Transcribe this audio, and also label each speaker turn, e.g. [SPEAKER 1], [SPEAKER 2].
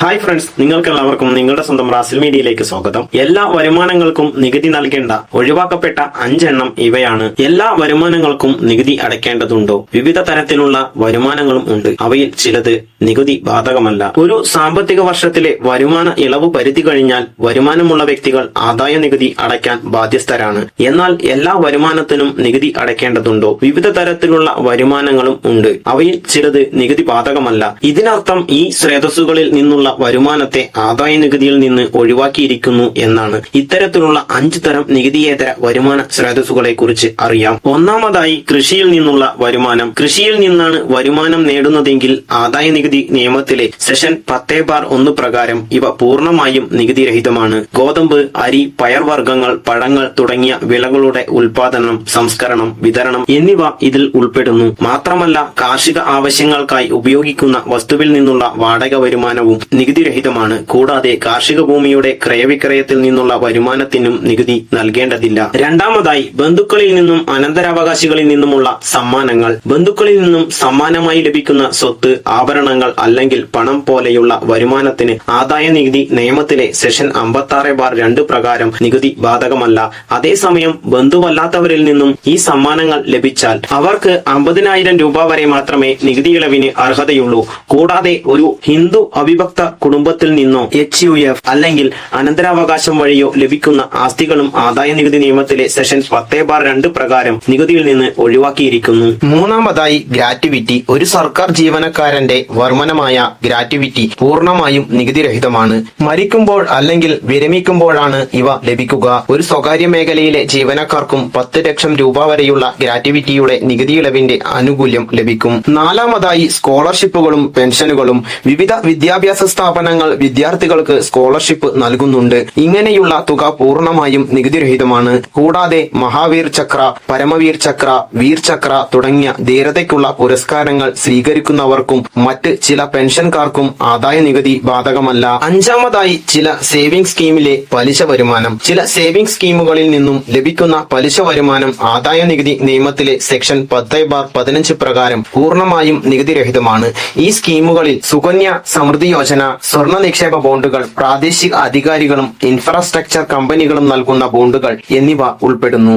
[SPEAKER 1] Hi friends നിങ്ങൾക്ക് എല്ലാവർക്കും നിങ്ങളുടെ സ്വന്തം റാസിൽ മീഡിയയിലേക്ക് സ്വാഗതം. എല്ലാ വരുമാനങ്ങൾക്കും നികുതി നൽകേണ്ട ഒഴിവാക്കപ്പെട്ട അഞ്ചെണ്ണം ഇവയാണ്. എല്ലാ വരുമാനങ്ങൾക്കും നികുതി അടയ്ക്കേണ്ടതുണ്ടോ? വിവിധ തരത്തിലുള്ള വരുമാനങ്ങളും ഉണ്ട്. അവയിൽ ചിലത് നികുതി ബാധകമല്ല. ഒരു സാമ്പത്തിക വർഷത്തിലെ വരുമാന ഇളവ് പരിധി കഴിഞ്ഞാൽ വരുമാനമുള്ള വ്യക്തികൾ ആദായ നികുതി അടയ്ക്കാൻ ബാധ്യസ്ഥരാണ്. എന്നാൽ എല്ലാ വരുമാനത്തിനും നികുതി അടയ്ക്കേണ്ടതുണ്ടോ? വിവിധ തരത്തിലുള്ള വരുമാനങ്ങളും ഉണ്ട്. അവയിൽ ചിലത് നികുതി ബാധകമല്ല. ഇതിനർത്ഥം ഈ സ്രോതസ്സുകളിൽ നിന്നുള്ള വരുമാനത്തെ ആദായ നികുതിയിൽ നിന്ന് ഒഴിവാക്കിയിരിക്കുന്നു എന്നാണ്. ഇത്തരത്തിലുള്ള അഞ്ചു തരം നികുതിയേതര വരുമാന സ്രോതസ്സുകളെ കുറിച്ച് അറിയാം. ഒന്നാമതായി കൃഷിയിൽ നിന്നുള്ള വരുമാനം. കൃഷിയിൽ നിന്നാണ് വരുമാനം നേടുന്നതെങ്കിൽ ആദായ നികുതി നിയമത്തിലെ സെഷൻ പത്തേ ബാർ ഒന്ന് പ്രകാരം ഇവ പൂർണമായും നികുതിരഹിതമാണ്. ഗോതമ്പ് അരി പയർവർഗങ്ങൾ പഴങ്ങൾ തുടങ്ങിയ വിളകളുടെ ഉൽപാദനം സംസ്കരണം വിതരണം എന്നിവ ഇതിൽ ഉൾപ്പെടുന്നു. മാത്രമല്ല കാർഷിക ആവശ്യങ്ങൾക്കായി ഉപയോഗിക്കുന്ന വസ്തുവിൽ നിന്നുള്ള വാടക വരുമാനവും നികുതിരഹിതമാണ്. കൂടാതെ കാർഷിക ഭൂമിയുടെ ക്രയവിക്രയത്തിൽ നിന്നുള്ള വരുമാനത്തിനും നികുതി നൽകേണ്ടതില്ല. രണ്ടാമതായി ബന്ധുക്കളിൽ നിന്നും അനന്തരാവകാശികളിൽ നിന്നുമുള്ള സമ്മാനങ്ങൾ. ബന്ധുക്കളിൽ നിന്നും സമ്മാനമായി ലഭിക്കുന്ന സ്വത്ത് ആഭരണങ്ങൾ അല്ലെങ്കിൽ പണം പോലെയുള്ള വരുമാനത്തിന് ആദായ നികുതി നിയമത്തിലെ സെഷൻ അമ്പത്തി ബാർ രണ്ട് പ്രകാരം നികുതി ബാധകമല്ല. അതേസമയം ബന്ധുവല്ലാത്തവരിൽ നിന്നും ഈ സമ്മാനങ്ങൾ ലഭിച്ചാൽ അവർക്ക് അമ്പതിനായിരം രൂപ വരെ മാത്രമേ നികുതി ഇളവിന് അർഹതയുള്ളൂ. കൂടാതെ ഒരു ഹിന്ദു അവിഭക്ത കുടുംബത്തിൽ നിന്നോ എച്ച് യു എഫ് അല്ലെങ്കിൽ അനന്തരാവകാശം വഴിയോ ലഭിക്കുന്ന ആസ്തികളും ആദായ നികുതി നിയമത്തിലെ സെഷൻ പത്തേ ബാർ രണ്ട് പ്രകാരം നികുതിയിൽ നിന്ന് ഒഴിവാക്കിയിരിക്കുന്നു. മൂന്നാമതായി ഗ്രാറ്റുവിറ്റി. ഒരു സർക്കാർ ജീവനക്കാരന്റെ വർമ്മനമായ ഗ്രാറ്റുവിറ്റി പൂർണമായും നികുതിരഹിതമാണ്. മരിക്കുമ്പോൾ അല്ലെങ്കിൽ വിരമിക്കുമ്പോഴാണ് ഇവ ലഭിക്കുക. ഒരു സ്വകാര്യ മേഖലയിലെ ജീവനക്കാർക്കും പത്ത് ലക്ഷം രൂപ വരെയുള്ള ഗ്രാറ്റുവിറ്റിയുടെ നികുതി ഇളവിന്റെ ആനുകൂല്യം ലഭിക്കും. നാലാമതായി സ്കോളർഷിപ്പുകളും പെൻഷനുകളും വിവിധ വിദ്യാഭ്യാസ സ്ഥാപനങ്ങൾ വിദ്യാർത്ഥികൾക്ക് സ്കോളർഷിപ്പ് നൽകുന്നുണ്ട്. ഇങ്ങനെയുള്ള തുക പൂർണമായും നികുതിരഹിതമാണ്. കൂടാതെ മഹാവീർ ചക്ര പരമവീർ ചക്ര വീർ ചക്ര തുടങ്ങിയ ധീരതയ്ക്കുള്ള പുരസ്കാരങ്ങൾ സ്വീകരിക്കുന്നവർക്കും മറ്റ് ചില പെൻഷൻകാർക്കും ആദായ നികുതി ബാധകമല്ല. അഞ്ചാമതായി ചില സേവിംഗ് സ്കീമിലെ പലിശ വരുമാനം. ചില സേവിംഗ് സ്കീമുകളിൽ നിന്നും ലഭിക്കുന്ന പലിശ വരുമാനം ആദായ നികുതി നിയമത്തിലെ സെക്ഷൻ പത്ത് ബാർ പതിനഞ്ച് പ്രകാരം പൂർണമായും നികുതിരഹിതമാണ്. ഈ സ്കീമുകളിൽ സുകന്യ സമൃദ്ധി യോജന സ്വർണ നിക്ഷേപ ബോണ്ടുകൾ പ്രാദേശിക അധികാരികളും ഇൻഫ്രാസ്ട്രക്ചർ കമ്പനികളും നൽകുന്ന ബോണ്ടുകൾ എന്നിവ ഉൾപ്പെടുന്നു.